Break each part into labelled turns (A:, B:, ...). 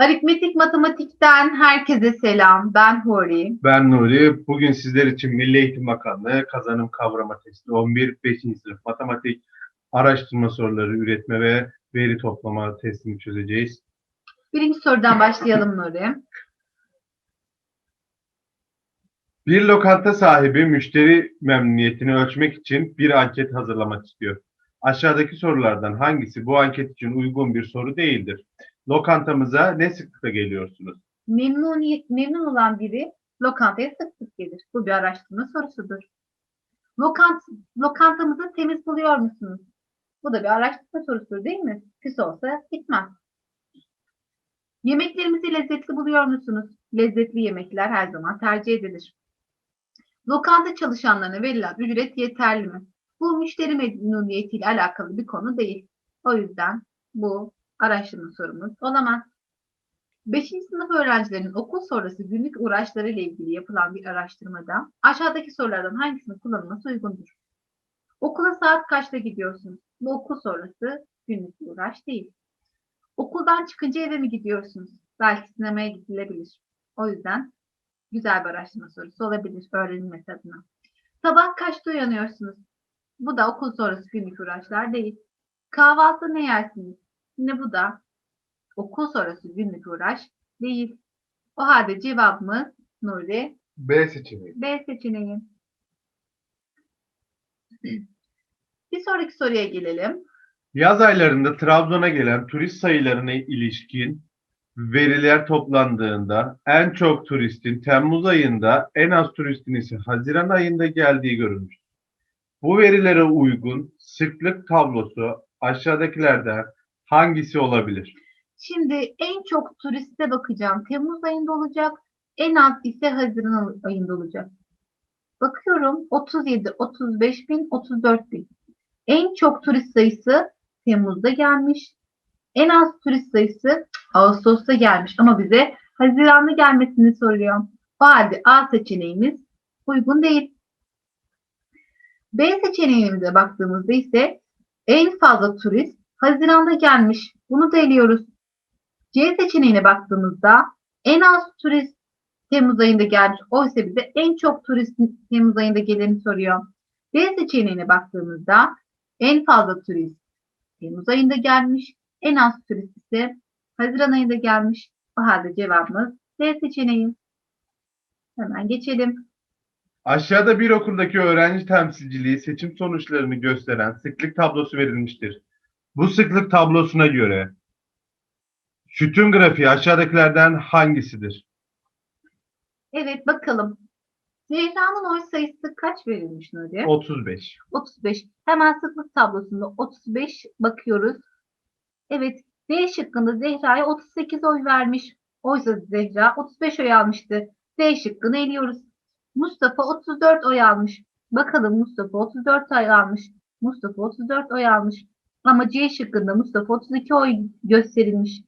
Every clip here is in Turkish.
A: Aritmetik matematikten herkese selam. Ben Huri.
B: Ben Nuri. Bugün sizler için Milli Eğitim Bakanlığı kazanım kavrama testi 11 5. sınıf matematik araştırma soruları üretme ve veri toplama testini çözeceğiz.
A: Birinci sorudan başlayalım Nuri.
B: Bir lokanta sahibi müşteri memnuniyetini ölçmek için bir anket hazırlamak istiyor. Aşağıdaki sorulardan hangisi bu anket için uygun bir soru değildir? Lokantamıza ne sıklıkla geliyorsunuz?
A: Memnuniyet, memnun olan biri lokantaya sık sık gelir. Bu bir araştırma sorusudur. Lokant, lokantamızı temiz buluyor musunuz? Bu da bir araştırma sorusudur değil mi? Pis olsa gitmez. Yemeklerimizi lezzetli buluyor musunuz? Lezzetli yemekler her zaman tercih edilir. Lokanta çalışanlarına verilen ücret yeterli mi? Bu müşteri memnuniyetiyle alakalı bir konu değil. O yüzden bu araştırma sorumuz olamaz. 5. sınıf öğrencilerinin okul sonrası günlük uğraşları ile ilgili yapılan bir araştırmada aşağıdaki sorulardan hangisinin kullanılması uygundur? Okula saat kaçta gidiyorsunuz? Bu okul sonrası günlük uğraş değil. Okuldan çıkınca eve mi gidiyorsunuz? Belki sinemaya gidilebilir. O yüzden güzel bir araştırma sorusu olabilir öğrenilmesi adına. Sabah kaçta uyanıyorsunuz? Bu da okul sonrası günlük uğraşlar değil. Kahvaltı ne yersiniz? Yine bu da okul sonrası günlük uğraş değil. O halde cevabımız Nuri
B: B seçeneği.
A: B seçeneği. Bir sonraki soruya gelelim.
B: Yaz aylarında Trabzon'a gelen turist sayılarına ilişkin veriler toplandığında en çok turistin Temmuz ayında en az turistin ise Haziran ayında geldiği görülmüş. Bu verilere uygun sıklık tablosu aşağıdakilerden hangisi olabilir?
A: Şimdi en çok turiste bakacağım. Temmuz ayında olacak. En az ise Haziran ayında olacak. Bakıyorum 37, 35 bin, 34 bin. En çok turist sayısı Temmuz'da gelmiş. En az turist sayısı Ağustos'ta gelmiş. Ama bize Haziran'da gelmesini soruyor. O A seçeneğimiz uygun değil. B seçeneğimize baktığımızda ise en fazla turist Haziran'da gelmiş. Bunu da eliyoruz. C seçeneğine baktığımızda en az turist Temmuz ayında gelmiş. Oysa bize en çok turist Temmuz ayında geleni soruyor. D seçeneğine baktığımızda en fazla turist Temmuz ayında gelmiş. En az turist ise Haziran ayında gelmiş. O halde cevabımız D seçeneği. Hemen geçelim.
B: Aşağıda bir okuldaki öğrenci temsilciliği seçim sonuçlarını gösteren sıklık tablosu verilmiştir. Bu sıklık tablosuna göre sütun grafiği aşağıdakilerden hangisidir?
A: Evet bakalım. Zehra'nın oy sayısı kaç verilmiş Nuri?
B: 35.
A: 35. Hemen sıklık tablosunda 35 bakıyoruz. Evet D şıkkında Zehra'ya 38 oy vermiş. Oysa Zehra 35 oy almıştı. D şıkkını eliyoruz. Mustafa 34 oy almış. Bakalım Mustafa 34 oy almış. Mustafa 34 oy almış. Ama C şıkkında Mustafa 32 oy gösterilmiş.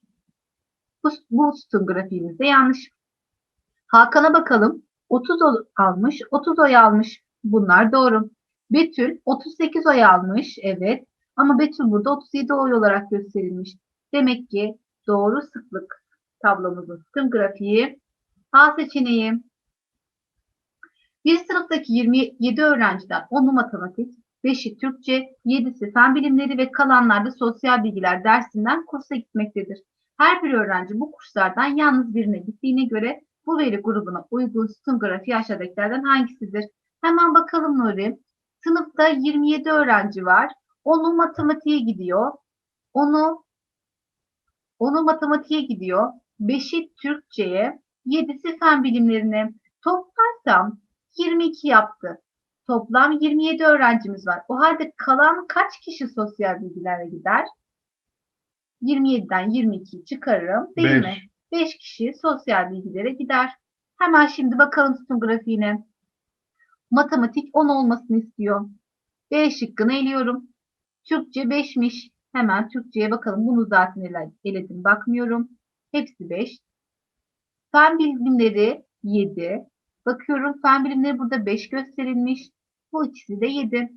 A: Bu, bu sütun grafiğimizde yanlış. Hakan'a bakalım. 30 oy almış, 30 oy almış. Bunlar doğru. Betül 38 oy almış. Evet. Ama Betül burada 37 oy olarak gösterilmiş. Demek ki doğru sıklık tablomuzun tüm grafiği A seçeneği. Bir sınıftaki 27 öğrenciden 10'u matematik, 5'i Türkçe, 7'si fen bilimleri ve kalanlar da sosyal bilgiler dersinden kursa gitmektedir. Her bir öğrenci bu kurslardan yalnız birine gittiğine göre bu veri grubuna uygun sütun grafiği aşağıdakilerden hangisidir? Hemen bakalım Nuri. Sınıfta 27 öğrenci var. Onu matematiğe gidiyor. Onu onu matematiğe gidiyor. 5'i Türkçe'ye, 7'si fen bilimlerine. Toplarsam 22 yaptı. Toplam 27 öğrencimiz var. O halde kalan kaç kişi sosyal bilgilere gider? 27'den 22'yi çıkarırım değil
B: Beş.
A: mi? 5 kişi sosyal bilgilere gider. Hemen şimdi bakalım sütun grafiğine. Matematik 10 olmasını istiyor. B şıkkını eliyorum. Türkçe 5'miş. Hemen Türkçe'ye bakalım. Bunu zaten ele- eledim. Bakmıyorum. Hepsi 5. Fen bilimleri 7. Bakıyorum fen bilimleri burada 5 gösterilmiş. Bu ikisi de 7.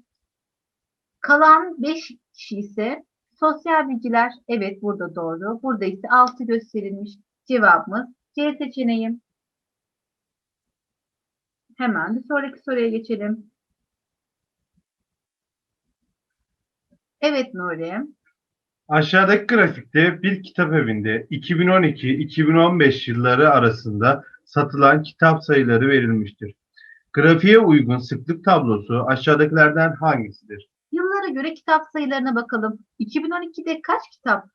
A: Kalan 5 kişi ise sosyal bilgiler evet burada doğru. Burada ise 6 gösterilmiş. Cevabımız C seçeneği. Hemen bir sonraki soruya geçelim. Evet Nuri.
B: Aşağıdaki grafikte bir kitap evinde 2012-2015 yılları arasında satılan kitap sayıları verilmiştir. Grafiğe uygun sıklık tablosu aşağıdakilerden hangisidir?
A: Yıllara göre kitap sayılarına bakalım. 2012'de kaç kitap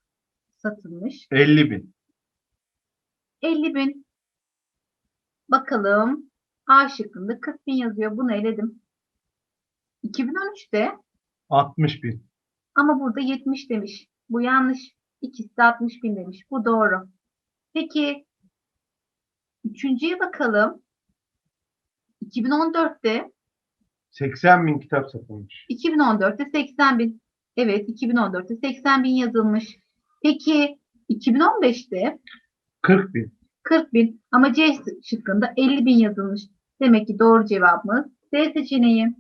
A: satılmış?
B: 50 bin.
A: 50 bin. Bakalım. A şıkkında 40 bin yazıyor. Bunu eledim. 2013'te
B: 60 bin.
A: ama burada 70 demiş. Bu yanlış. İkisi de 60 bin demiş. Bu doğru. Peki üçüncüye bakalım. 2014'te
B: 80 bin kitap satılmış.
A: 2014'te 80 bin. Evet 2014'te 80 bin yazılmış. Peki 2015'te
B: 40 bin.
A: 40 bin ama C şıkkında 50 bin yazılmış. Demek ki doğru cevabımız D seçeneği.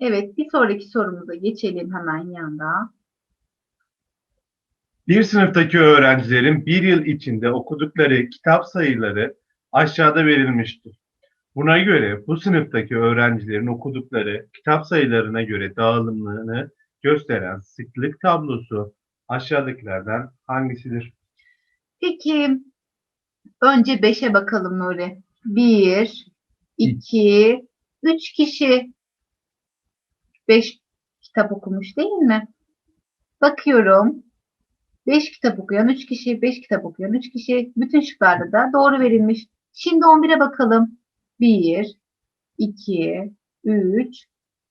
A: Evet bir sonraki sorumuza geçelim hemen yanda.
B: Bir sınıftaki öğrencilerin bir yıl içinde okudukları kitap sayıları aşağıda verilmiştir. Buna göre bu sınıftaki öğrencilerin okudukları kitap sayılarına göre dağılımını gösteren sıklık tablosu aşağıdakilerden hangisidir?
A: Peki önce 5'e bakalım Nuri. 1, 2, 3 kişi 5 kitap okumuş değil mi? Bakıyorum. 5 kitap okuyan 3 kişi, 5 kitap okuyan 3 kişi. Bütün şıklarda da doğru verilmiş. Şimdi 11'e bakalım. 1, 2, 3,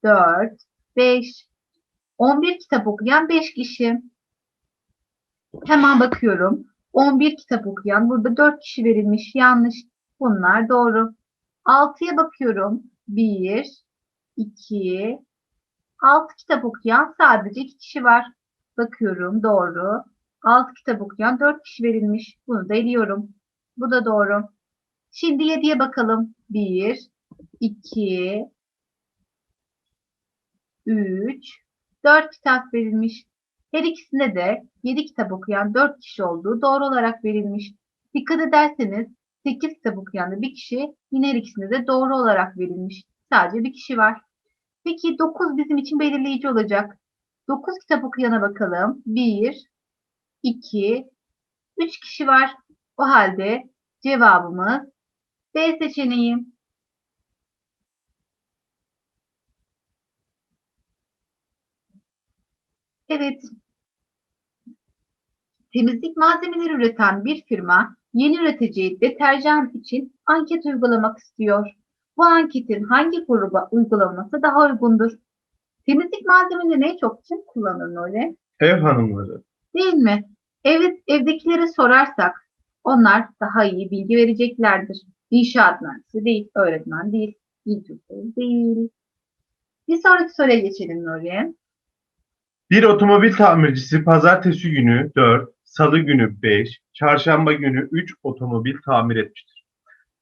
A: 4, 5. 11 kitap okuyan 5 kişi. Hemen bakıyorum. 11 kitap okuyan burada 4 kişi verilmiş. Yanlış. Bunlar doğru. 6'ya bakıyorum. 1, 2, 6 kitap okuyan sadece 2 kişi var. Bakıyorum doğru. 6 kitap okuyan 4 kişi verilmiş. Bunu da eliyorum. Bu da doğru. Şimdi 7'ye bakalım. 1, 2, 3, 4 kitap verilmiş. Her ikisinde de 7 kitap okuyan 4 kişi olduğu doğru olarak verilmiş. Dikkat ederseniz 8 kitap okuyan bir kişi yine her ikisinde de doğru olarak verilmiş. Sadece bir kişi var. Peki 9 bizim için belirleyici olacak. 9 kitap okuyana bakalım. 1, 2, 3 kişi var. O halde cevabımız B seçeneği. Evet. Temizlik malzemeleri üreten bir firma yeni üreteceği deterjan için anket uygulamak istiyor. Bu anketin hangi gruba uygulanması daha uygundur? Temizlik malzemeleri ne çok kim kullanır öyle?
B: Ev hanımları.
A: Değil mi? Evet, evdekilere sorarsak onlar daha iyi bilgi vereceklerdir. İnşaat mühendisi değil, öğretmen değil, ilkokul değil. Bir sonraki soruya geçelim Nuriye.
B: Bir otomobil tamircisi pazartesi günü 4, salı günü 5, çarşamba günü 3 otomobil tamir etmiştir.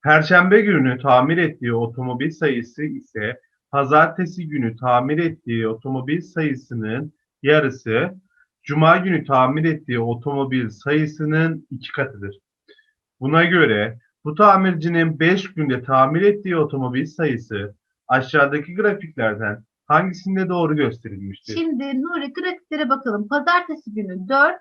B: Perşembe günü tamir ettiği otomobil sayısı ise pazartesi günü tamir ettiği otomobil sayısının yarısı, cuma günü tamir ettiği otomobil sayısının iki katıdır. Buna göre bu tamircinin 5 günde tamir ettiği otomobil sayısı aşağıdaki grafiklerden hangisinde doğru gösterilmiştir?
A: Şimdi Nuri grafiklere bakalım. Pazartesi günü 4,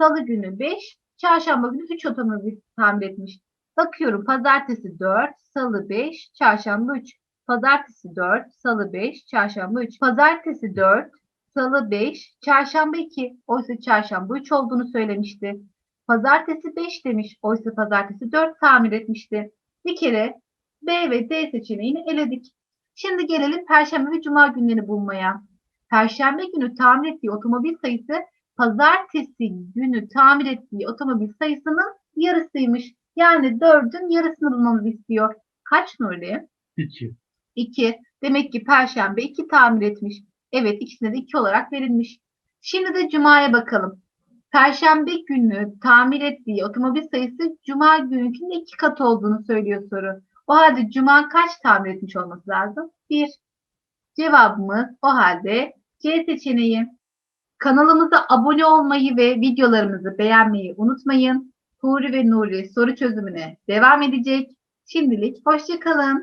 A: salı günü 5, çarşamba günü 3 otomobil tamir etmiş. Bakıyorum pazartesi 4, salı 5, çarşamba 3. Pazartesi 4, salı 5, çarşamba 3. Pazartesi 4, salı 5, çarşamba 2. Oysa çarşamba 3 olduğunu söylemişti. Pazartesi 5 demiş. Oysa pazartesi 4 tamir etmişti. Bir kere B ve D seçeneğini eledik. Şimdi gelelim Perşembe ve Cuma günlerini bulmaya. Perşembe günü tamir ettiği otomobil sayısı pazartesi günü tamir ettiği otomobil sayısının yarısıymış. Yani 4'ün yarısını bulmamızı istiyor. Kaç Nuri?
B: 2.
A: 2. Demek ki Perşembe 2 tamir etmiş. Evet ikisine de 2 olarak verilmiş. Şimdi de Cuma'ya bakalım. Perşembe günü tamir ettiği otomobil sayısı Cuma günkünün iki katı olduğunu söylüyor soru. O halde Cuma kaç tamir etmiş olması lazım? 1. Cevabımız o halde C seçeneği. Kanalımıza abone olmayı ve videolarımızı beğenmeyi unutmayın. Huri ve Nuri soru çözümüne devam edecek. Şimdilik hoşça kalın.